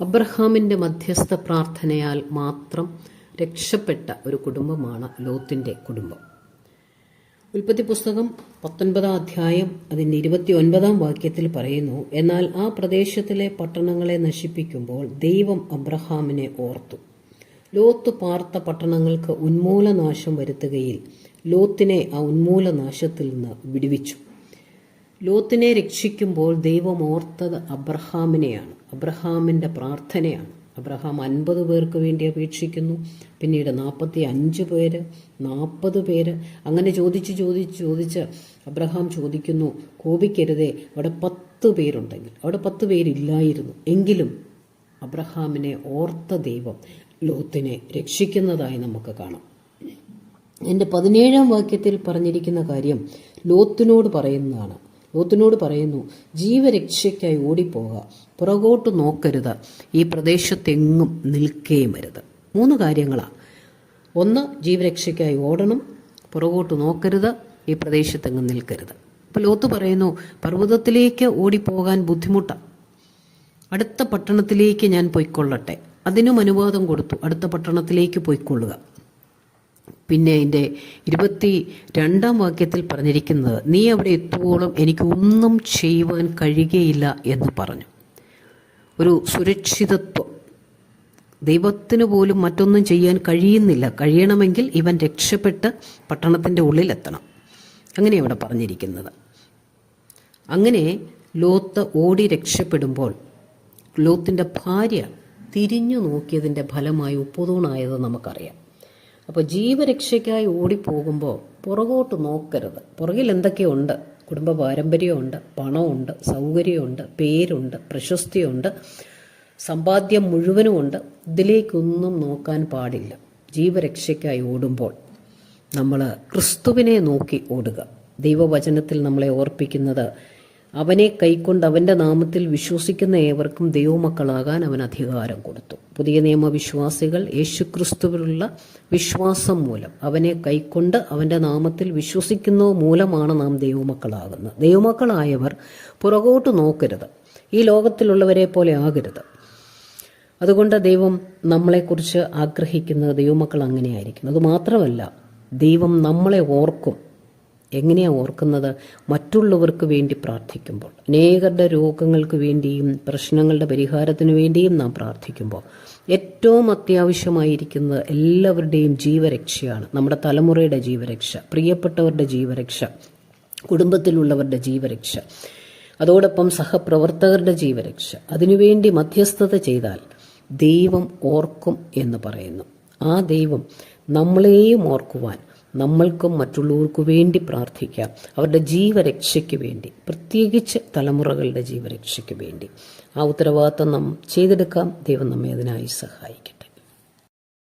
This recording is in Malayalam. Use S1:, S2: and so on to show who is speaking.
S1: അബ്രഹാമിന്റെ മധ്യസ്ഥ പ്രാർത്ഥനയാൽ മാത്രം രക്ഷപ്പെട്ട ഒരു കുടുംബമാണ് ലോത്തിന്റെ കുടുംബം. ഉൽപ്പത്തി പുസ്തകം പത്തൊൻപതാം അധ്യായം അതിന്റെ ഇരുപത്തി ഒൻപതാം വാക്യത്തിൽ പറയുന്നു എന്നാൽ ആ പ്രദേശത്തിലെ പട്ടണങ്ങളെ നശിപ്പിക്കുമ്പോൾ ദൈവം അബ്രഹാമിനെ ഓർത്തു. ലോത്ത് പാർത്ത പട്ടണങ്ങൾക്ക് ഉന്മൂലനാശം വരുത്തുകയിൽ ലോത്തിനെ ആ ഉന്മൂലനാശത്തിൽ നിന്ന് വിടുവിച്ചു. ലോത്തിനെ രക്ഷിക്കുമ്പോൾ ദൈവം ഓർത്തത് അബ്രഹാമിനെയാണ്. അബ്രഹാമിന്റെ പ്രാർത്ഥനയാണ്. അബ്രഹാം അൻപത് പേർക്ക് വേണ്ടി അപേക്ഷിക്കുന്നു. പിന്നീട് നാൽപ്പത്തി അഞ്ച് പേര് നാൽപ്പത് പേര്. അങ്ങനെ ചോദിച്ച് ചോദിച്ച് ചോദിച്ച് അബ്രഹാം ചോദിക്കുന്നു കോപിക്കരുതേ അവിടെ പത്ത് പേരുണ്ടെങ്കിൽ. അവിടെ പത്ത് പേരില്ലായിരുന്നു. എങ്കിലും അബ്രഹാമിനെ ഓർത്ത ദൈവം ലോത്തിനെ രക്ഷിക്കുന്നതായി നമുക്ക് കാണാം. എന്റെ പതിനേഴാം വാക്യത്തിൽ പറഞ്ഞിരിക്കുന്ന കാര്യം ലോത്തിനോട് പറയുന്നതാണ്. ലോത്തിനോട് പറയുന്നു ജീവരക്ഷയ്ക്കായി ഓടിപ്പോക പുറകോട്ട് നോക്കരുത് ഈ പ്രദേശത്തെങ്ങും നിൽക്കുകയും വരുത് മൂന്ന് കാര്യങ്ങളാണ് ഒന്ന് ജീവരക്ഷയ്ക്കായി ഓടണം പുറകോട്ട് നോക്കരുത് ഈ പ്രദേശത്തെങ്ങും നിൽക്കരുത്. അപ്പോൾ ലോത്ത് പറയുന്നു പർവതത്തിലേക്ക് ഓടിപ്പോകാൻ ബുദ്ധിമുട്ടാണ് അടുത്ത പട്ടണത്തിലേക്ക് ഞാൻ പൊയ്ക്കൊള്ളട്ടെ. അതിനും അനുവാദം കൊടുത്തു അടുത്ത പട്ടണത്തിലേക്ക് പൊയ്ക്കൊള്ളുക. പിന്നെ അതിന്റെ ഇരുപത്തി രണ്ടാം വാക്യത്തിൽ പറഞ്ഞിരിക്കുന്നത് നീ അവിടെ എത്തുവോളം എനിക്ക് ഒന്നും ചെയ്യുവാൻ കഴിയുകയില്ല എന്ന് പറഞ്ഞു. ഒരു സുരക്ഷിതത്വം. ദൈവത്തിന് പോലും മറ്റൊന്നും ചെയ്യാൻ കഴിയുന്നില്ല. കഴിയണമെങ്കിൽ ഇവൻ രക്ഷപ്പെട്ട് പട്ടണത്തിന്റെ ഉള്ളിലെത്തണം അങ്ങനെ ഇവിടെ പറഞ്ഞിരിക്കുന്നത്. അങ്ങനെ ലോത്ത് ഓടി രക്ഷപ്പെടുമ്പോൾ ലോത്തിന്റെ ഭാര്യ തിരിഞ്ഞു നോക്കിയതിന്റെ ഫലമായി ഉപ്പുതൂണായത് നമുക്കറിയാം. അപ്പോൾ ജീവരക്ഷയ്ക്കായി ഓടിപ്പോകുമ്പോൾ പുറകോട്ട് നോക്കരുത്. പുറകിൽ എന്തൊക്കെയുണ്ട്? കുടുംബ പാരമ്പര്യമുണ്ട് പണമുണ്ട് സൗകര്യമുണ്ട് പേരുണ്ട് പ്രശസ്തിയുണ്ട് സമ്പാദ്യം മുഴുവനുമുണ്ട്. ഇതിലേക്കൊന്നും നോക്കാൻ പാടില്ല. ജീവരക്ഷയ്ക്കായി ഓടുമ്പോൾ നമ്മൾ ക്രിസ്തുവിനെ നോക്കി ഓടുക. ദൈവവചനത്തിൽ നമ്മളെ ഓർപ്പിക്കുന്നത് അവനെ കൈക്കൊണ്ട് അവന്റെ നാമത്തിൽ വിശ്വസിക്കുന്ന ഏവർക്കും ദൈവമക്കളാകാൻ അവൻ അധികാരം കൊടുത്തു. പുതിയ നിയമവിശ്വാസികൾ യേശുക്രിസ്തുവിലുള്ള വിശ്വാസം മൂലം അവനെ കൈക്കൊണ്ട് അവന്റെ നാമത്തിൽ വിശ്വസിക്കുന്ന മൂലമാണ് നാം ദൈവമക്കളാകുന്നത്. ദൈവമക്കളായവർ പുറകോട്ട് നോക്കരുത്. ഈ ലോകത്തിലുള്ളവരെ പോലെ ആകരുത്. അതുകൊണ്ട് ദൈവം നമ്മളെക്കുറിച്ച് ആഗ്രഹിക്കുന്നത് ദൈവമക്കൾ അങ്ങനെയായിരിക്കും. അതുമാത്രമല്ല ദൈവം നമ്മളെ ഓർക്കും. എങ്ങനെയാണ് ഓർക്കുന്നത്? മറ്റുള്ളവർക്ക് വേണ്ടി പ്രാർത്ഥിക്കുമ്പോൾ അനേകരുടെ രോഗങ്ങൾക്ക് വേണ്ടിയും പ്രശ്നങ്ങളുടെ പരിഹാരത്തിന് വേണ്ടിയും നാം പ്രാർത്ഥിക്കുമ്പോൾ ഏറ്റവും അത്യാവശ്യമായിരിക്കുന്നത് എല്ലാവരുടെയും ജീവരക്ഷയാണ്. നമ്മുടെ തലമുറയുടെ ജീവരക്ഷ പ്രിയപ്പെട്ടവരുടെ ജീവരക്ഷ കുടുംബത്തിലുള്ളവരുടെ ജീവരക്ഷ അതോടൊപ്പം സഹപ്രവർത്തകരുടെ ജീവരക്ഷ. അതിനുവേണ്ടി മധ്യസ്ഥത ചെയ്താൽ ദൈവം ഓർക്കും എന്ന് പറയുന്നു. ആ ദൈവം നമ്മളെയും ഓർക്കുവാൻ നമ്മൾക്കും മറ്റുള്ളവർക്കു വേണ്ടി പ്രാർത്ഥിക്കാം. അവരുടെ ജീവരക്ഷയ്ക്ക് വേണ്ടി പ്രത്യേകിച്ച് തലമുറകളുടെ ജീവരക്ഷയ്ക്ക് വേണ്ടി. ആ ഉത്തരവാദിത്വം നാം ചെയ്തെടുക്കാം. ദൈവം നമ്മെ അതിനായി സഹായിക്കും